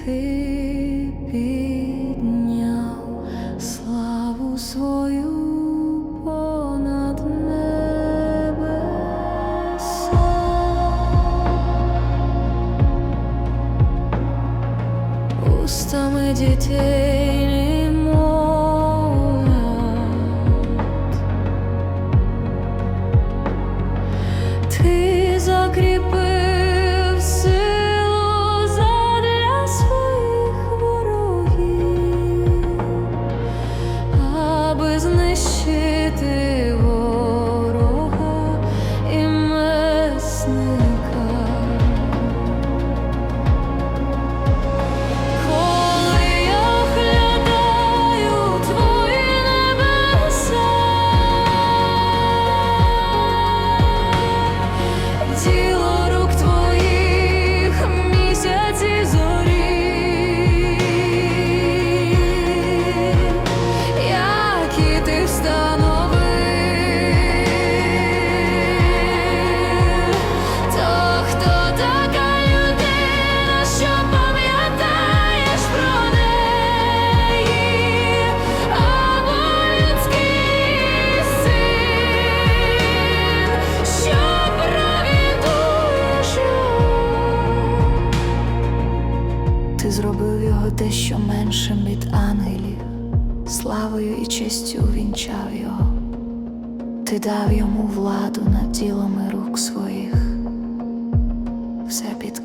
ти підняв славу свою понад небеса. Устами дітей не мовлять, ти закріпив зробив його дещо меншим від ангелів, славою і честю вінчав його, ти дав йому владу над ділами рук своїх, все під